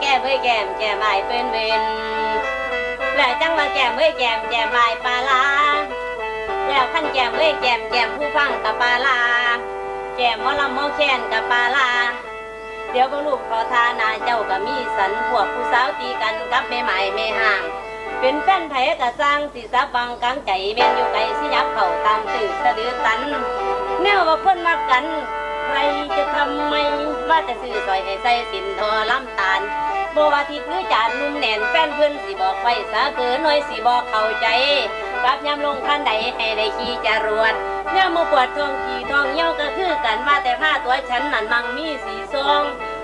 แก้มเอ้ยแก้มแก้มอายเป็นเวนแล้วจังว่าแก้มเอ้ยแก้มแก้มลายปลาลาแล้วขั้นแก้มเอ้ยแก้มแก้มผู้ฟังกับปลาลาแก้มหมอลำหมอแคนกับปลาลาเดี๋ยวบางลูกขอทานาเจ้าก็มีสันพวกผู้สาวตีกันกับแม่ใหม่แม่ห่าง เป็นแฟนไผกะสร้างสิสาบังกลางใจแม่นอยู่ไกลสิยับเข้าตามตื่นสะดือตันแนวว่าคนมากัน ใครจะทำไมว่าแต่ซื้อซอยให้ใส่สินทอลำตาลบว่าที่คือจานนุ่มแน่นแฟนเพื่อนสิบอกไว้สาเกินหน่อยสิบอกเข้าใจกลับยามลงคันใดให้ได้ขี่จรวดยามมือปวดท้องขี่ท้องเหี่ยวก็คือกันว่าแต่ผ้าตัวฉันนั่นมังมีสีซอง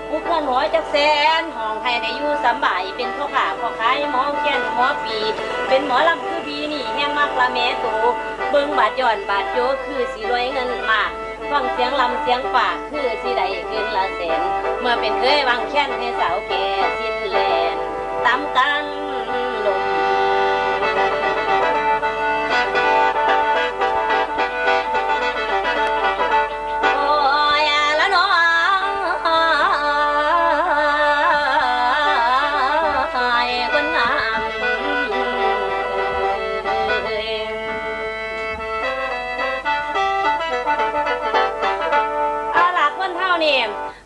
ผู้เคลื่อนหัวจักแสนห้องให้ได้อยู่สบายเป็นพ่อขาพ่อขายหมอแก่นหมอปี เป็นหมอลำคือพีนี่แห้งมากละแม่ตูเบิ่งบาดย้อนบาดโยคือสิรวยเงินมาก ฟังเสียงลำเสียงปากคือสิใด้เกินละแสน เมื่อเป็นเคยวางแค้นให้สาวแก่สิ้นแลนตามกัน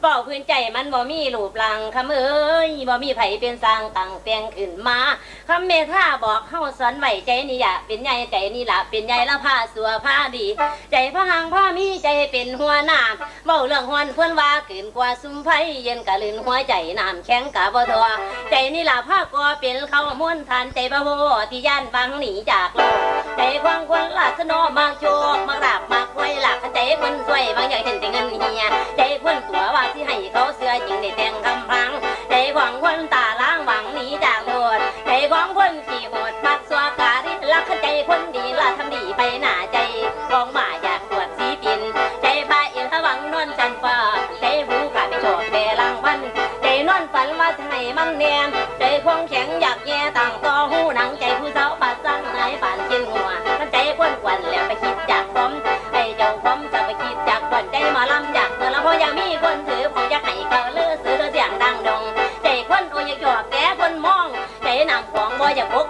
เบาพื้นใจมันบ่มีรูปลังคำเอ้ยบ่มีไผเป็นสร้างตั้งแต่งขึ้นมาคำเมธาบอกเฮาสอนไหวใจนี่อย่าเป็นใหญ่ใจนี่ละเป็นใหญ่ละผ้าสัวผ้าดี ใจพระหังพ่อมีใจเป็นหัวหน้าเว้าเรื่องฮวนเพื่อนว่าเกินกว่าซุมไผเย็นกะลืนหัวใจน้ำแข็งกะบ่ทอใจนี่ละผ้ากอเป็นเขาม้วนทานใจบ่โหที่ย่านบังหนีจากโลกใจควางคนลาสนอมากโชคมากราบมากไว้หลักใจคนสวยบางอย่างเห็นแต่เงิน ใจของบ่าอยากปวดสีตินใจพาเอียงหวังนวลจันฟ้าใจผู้ขาไปโชคแต่รางวัลใจนอนฝันว่าจะให้มันแนมใจควงแข็งอยากแย่ต่างต่อหูหนังใจผู้สาวบาดสั่งนายปานกินหัวมันใจควนกวนแล้วไปคิดจากผมไอ้เจ้าผมจะไปคิดจากกวนใจมาลำจากเมื่อละพอยากมีคนถือผมอยากให้เขาเลือซื้อเสียงดังดงใจคนโอ้ยอยากหยอกแกคนมองใจนำของบ่อยากพก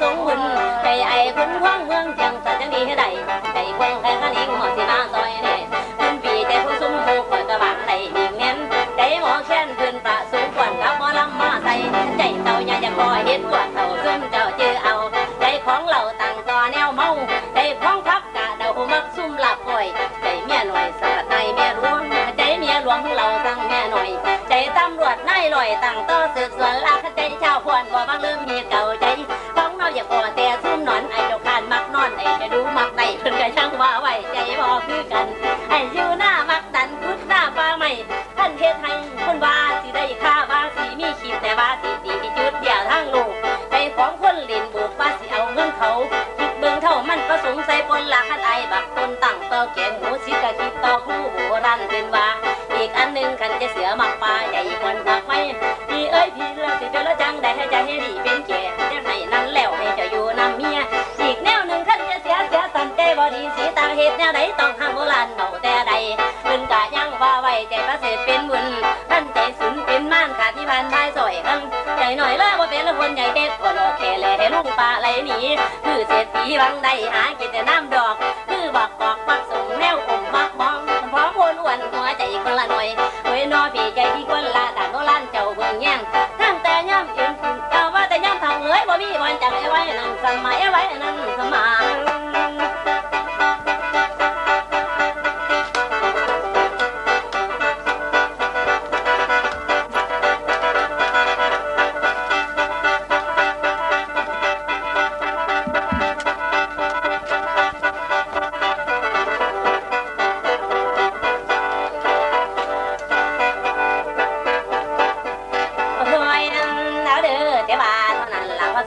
สงบุญใจไอ้คนควางเมืองจังสัจังดีให้ได้ใจควงใครขันอีกหมอสิมาซอยเน่คนปีใจผู้สมโภคอยกระบางใดดีเน้นใจหมอแค้นเพื่อนประสูง ดูหมักได แนวใดต้องห้ามโบราณเบาแต่ใดเป็นกะยังว่าไว้ใจประเสริฐเป็นบุญท่านใจสุนเป็นม่านขาดที่พันท้ายสอยกันใจหน่อยละว่าเป็นละคนใหญ่เด็ดก็รอแค่แลให้ลุงปลาไหลหนีคือเศรษฐีบางใดหากินแต่น้ำดอก คือบักกอกบักส่งแนวอมบักมองพร้อมวนอ้วนหัวใจคนละหน่อยเว้ยนอพี่ใจที่คนละด่านโนล้านเจ้าเบิ่งแย่งทั้งแต่ย่ำเยืนเจ้าว่าแต่ย่ำทางเลยบ่มีวันจังไอ้ไว้นั่นสมัยไอ้ไว้นั่นสมัย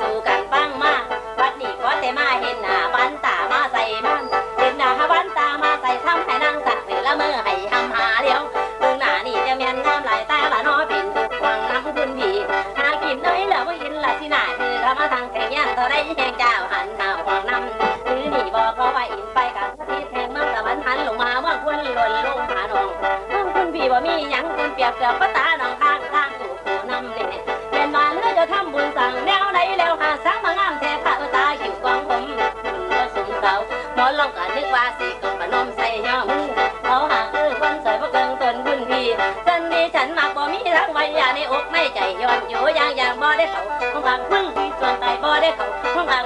สู่กันฟังมาวัดนี้ก็แต่มาเห็นหน้าวันตามาใส่มันเห็นหน้าวันตามาใส่ทำให้นางสักเสละเมอให้ทำหาเดียวเบื้องหน้านี่จะเมียนน้ำไหลแต่ละน้อเป็นทุกวังน้ำบุญผีหากินน้อยละไม่อินละที่หน้าคือทำมาทางแข่งยันเท่าไรแห่งเจ้าหันหน้าของน้ำหรือนี่บอกเขาว่าอินไปกับที่แทงมื่อตะวันหันลงมาว่าควรหล่นลงหาหนองน้ำคุณผีบ่มีหยังคนเปียกเกือบประตา ได้เขาห้องหลังมึงมีส่วนตายบ่ได้เขาห้องหลัง